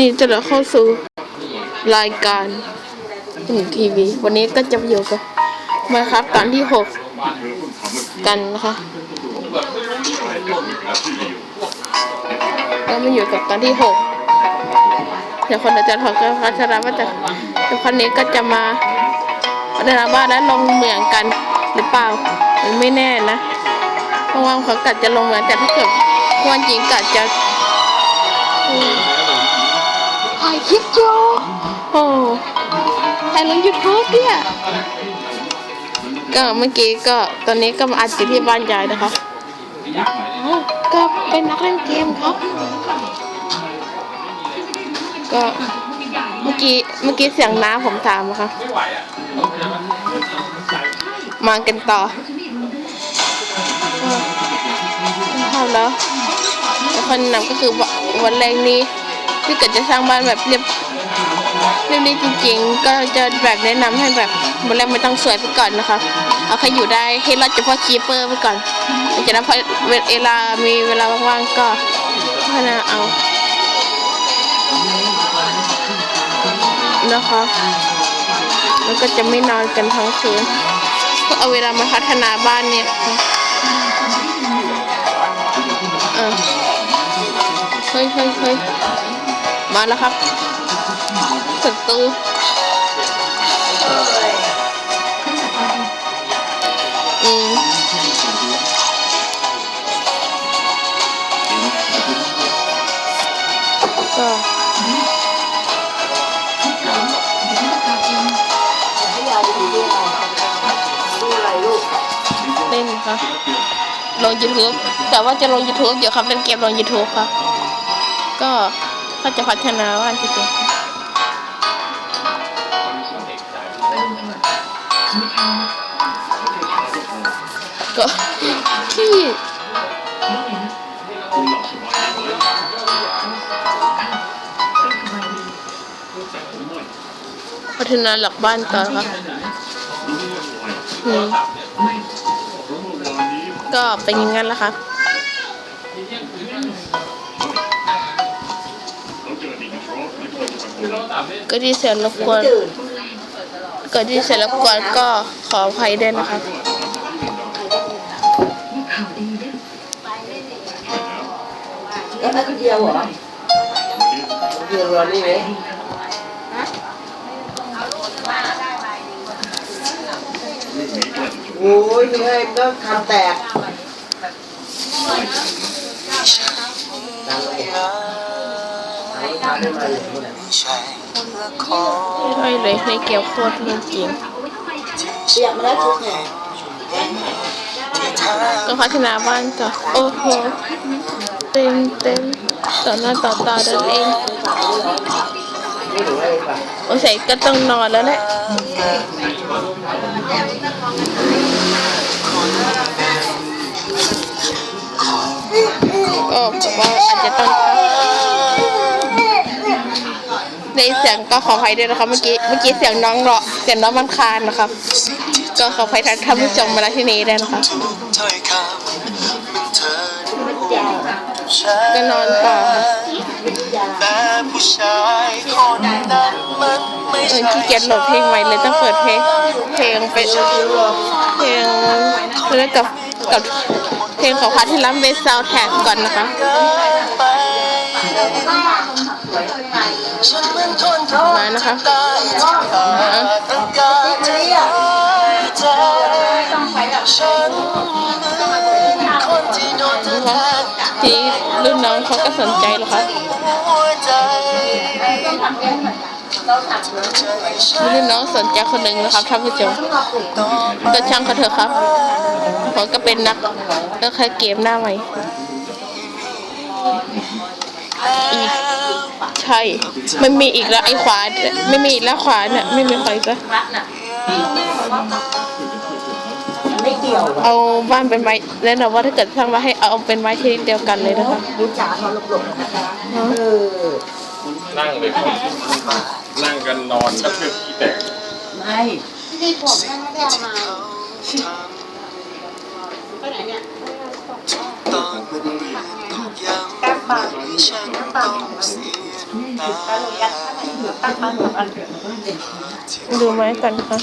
ยินดีต้อนรับเข้าสู่รายการหนึ่งทีวีวันนี้ก็จะอยู่กับมาครับตอนที่หกกันนะคะก็มาอยู่กับตอนที่หกเดี๋ยวคนอาจารย์ของก็พัชราว่าจะเดี๋ยวคนนี้ก็จะมาพัฒนาบ้านและลงเหมืองกันหรือเปล่าไม่แน่นะเพราะว่าเขากัดจะลงเหมืองแต่ถ้าเกิดวันจริงกัดจะายคลิปอยู่โอ้ถ่ายลงยูทูบเนี่ย ก็เมื่อกี้ก็ตอนนี้ก็มาอัดอยู่ที่บ้านยายนะคะก็เป็นนักเล่นเกมครับ ก็เมื่อกี้เมื่อกี้เสียงน้าผมถามอะค่ะมากันต่อทำแล้วแต่คนนำก็คือวันแรกนี้ ถ้าเกิดจะสร้างบ้านแบบเรียบเรียบนี้จริง ๆ ก็จะแบบแนะนำให้แบบวันแรกไม่ต้องสวยไปก่อนนะคะเอาแค่อยู่ได้ให้รอดเฉพาะคีเปอร์ไปก่อนหลังจากนั้นพอเวลามีเวลาว่างๆก็พัฒนาเอานะคะแล้วก็จะไม่นอนกันทั้งคืนเพื่อเอาเวลามาพัฒนาบ้านเนี่ยค่ะเออเฮ้ยเฮ้ยเฮ้ย มาแล้วครับศัตรูอืมก็เล่นค่ะลง YouTube แต่ว่าจะลง YouTube เดี๋ยวครับเล่นเกมลง YouTube ครับ ก็ ถ้าจะพัฒนาว่านจริงก็ที่พัฒนาหลักบ้านต่อครับก็เป็นอย่างนั้นแหละครับ ก็ที่เสียงรบกวนก็ที่เสียงรบกวนก็ขออภัยด้วยนะครับแล้วนั่นคนเดียวเหรอคนเดียวรอนี่ไหมโอ้ยนี่ไงก็ทำแตกดังเลย ทำได้มาอย่างนี้แหละไม่เลยในเกี่ยวโคตรเรื่องจริงเปียกมาแล้วชุดเนี่ยก็พัฒนาบ้านต่อโอ้โหเต็มเต็มต่อหน้าต่อตาดินเองโอ้ใส่ก็ต้องนอนแล้วแหละก็บอกว่า สียงก็ขออภัยด้วยนะครับเมื่อกี้เมื่อกี้เสียงน้องเราะเสียงน้องมันคานนะครับ ก็ขออภัยท่านท่านผู้ชมมาณที่นี้ด้วยนะคะถ้อยคำมันเธอก็นอนต่อแต่ผู้ชายคนนั้นมันไม่เออใช่ขี้เกียจโหลดเพลงใหม่เลยต้องเปิดเพลงเพลงเป็นเพลงแล้วกับกับเพลงของพาร์ทที่รับเป็นซาวแท็กก่อนนะคะ นทนมานะคะตายที่ขาดอากาศจะหายใจฉันคนที่โดนเธอแทงทีนี้รุ่นน้องเขาก็สนใจเหรอคะรุ่นน้องสนใจคนหนึ่งนะครับท่านผู้ชมก็ช่างเขาเถอะครับเขาก็เป็นนักก็แค่เกมหน้าใหม่อีก ใช่ไม่มีอีกแล้วไอ้ขวาเนี่ยไม่มีอีกแล้วขวาเนี่ยไม่มีใครก็ไม่เกี่ยวอะเอาบ้านเป็นไม้แนะนำว่าถ้าเกิดสร้างบ้านให้เอาเป็นไม้ชนิดเดียวกันเลยนะคะดูจ๋าเขาหลบๆนะคะเออนั่งเลยครับนั่งกันนอนกระทึกขี้แตกไม่ตอนมันเรียนทุกอย่างให้ฉันต้องเสีย ดูไหมกันค่ะ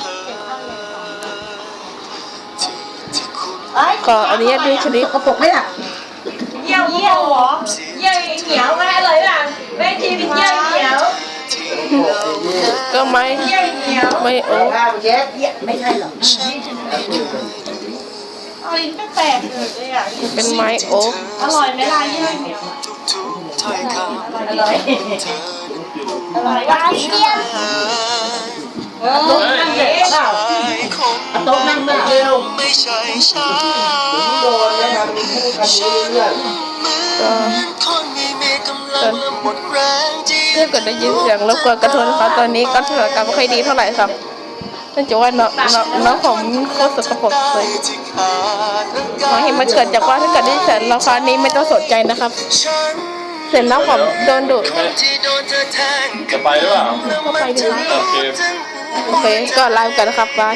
ไอ้ขออนุญาตดูคลิปกระปกไหมล่ะเยี่ยวเยี่ยวเหรอเยี่ยวเหนียวมาให้เลยป่ะแม่ทีเป็นเยี่ยวเหนียวก็ไม่เยี่ยวเหนียวไม่โอ้ข้าวเช็ดเยี่ยไม่ใช่หรอกเอาลิ้นแปลกๆเลยอะเป็นไม้โอ๊กอร่อยไหมล่ะเยี่ยวเหนียวทุกๆ ถ้อยคำอร่อยอร่อหวานเยี่ยมเออนั่งเด็กเปล่าโต๊ะนั่งนั่งเร็วไม่ใช่ฉันโดนแล้วทำพูดกันนี้เรื่องก็คนไม่มีกำลังหมดแรงที่ถ้าเกิดได้ยินเสียงรบกวนกระทนนะคะตอนนี้ก็สถานการไม่ค่อยดีเท่าไหร่ครับนื่องจากว่าน้องน้องน้องผมโคตรสกปรกเลยน้องเห็นมันเกิดจากว่าถ้าเกิดได้เสียงราคานี้ไม่ต้องสนใจนะครับ เสร็จแล้วผมโดนดุที่โดนเธอแทงจะไปหรือเปล่าเข้าไปดีนะโอเค โอเค ก็ไลฟ์กันนะครับบาย